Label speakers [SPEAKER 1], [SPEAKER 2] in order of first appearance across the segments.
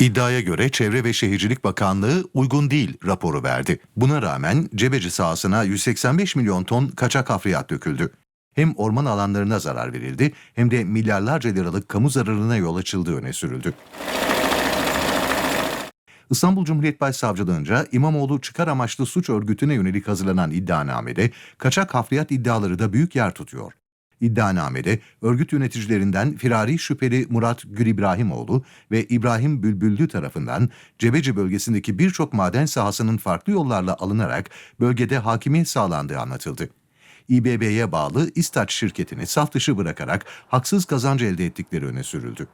[SPEAKER 1] İddiaya göre Çevre ve Şehircilik Bakanlığı uygun değil raporu verdi. Buna rağmen Cebeci sahasına 185 milyon ton kaçak hafriyat döküldü. Hem orman alanlarına zarar verildi hem de milyarlarca liralık kamu zararına yol açıldığı öne sürüldü. İstanbul Cumhuriyet Başsavcılığınca İmamoğlu çıkar amaçlı suç örgütüne yönelik hazırlanan iddianamede kaçak hafriyat iddiaları da büyük yer tutuyor. İddianamede örgüt yöneticilerinden firari şüpheli Murat Gül İbrahimoğlu ve İbrahim Bülbüllü tarafından Cebeci bölgesindeki birçok maden sahasının farklı yollarla alınarak bölgede hakimiyet sağlandığı anlatıldı. İBB'ye bağlı İstaç şirketini saf dışı bırakarak haksız kazanç elde ettikleri öne sürüldü.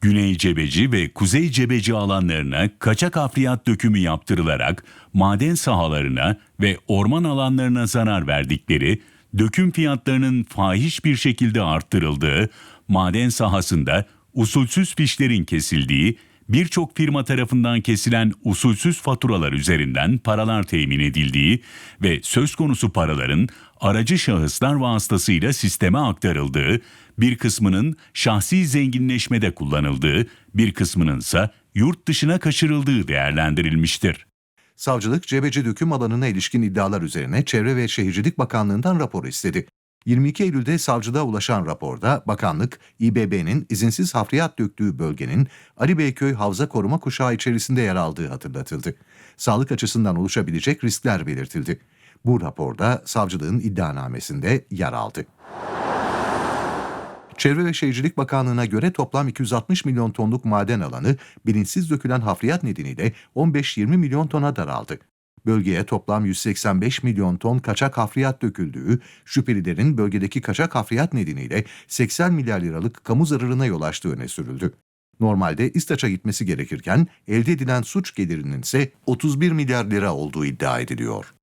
[SPEAKER 2] Güney Cebeci ve Kuzey Cebeci alanlarına kaçak hafriyat dökümü yaptırılarak maden sahalarına ve orman alanlarına zarar verdikleri, döküm fiyatlarının fahiş bir şekilde arttırıldığı, maden sahasında usulsüz fişlerin kesildiği, birçok firma tarafından kesilen usulsüz faturalar üzerinden paralar temin edildiği ve söz konusu paraların aracı şahıslar vasıtasıyla sisteme aktarıldığı, bir kısmının şahsi zenginleşmede kullanıldığı, bir kısmının ise yurt dışına kaçırıldığı değerlendirilmiştir.
[SPEAKER 1] Savcılık Cebeci döküm alanına ilişkin iddialar üzerine Çevre ve Şehircilik Bakanlığı'ndan rapor istedi. 22 Eylül'de savcılığa ulaşan raporda bakanlık, İBB'nin izinsiz hafriyat döktüğü bölgenin Ali Beyköy Havza Koruma Kuşağı içerisinde yer aldığı hatırlatıldı. Sağlık açısından oluşabilecek riskler belirtildi. Bu raporda savcılığın iddianamesinde yer aldı. Çevre ve Şehircilik Bakanlığı'na göre toplam 260 milyon tonluk maden alanı bilinçsiz dökülen hafriyat nedeniyle 15-20 milyon tona daraldı. Bölgeye toplam 185 milyon ton kaçak hafriyat döküldüğü, şüphelilerin bölgedeki kaçak hafriyat nedeniyle 80 milyar liralık kamu zararına yol açtığı öne sürüldü. Normalde İstaç'a gitmesi gerekirken elde edilen suç gelirinin ise 31 milyar lira olduğu iddia ediliyor.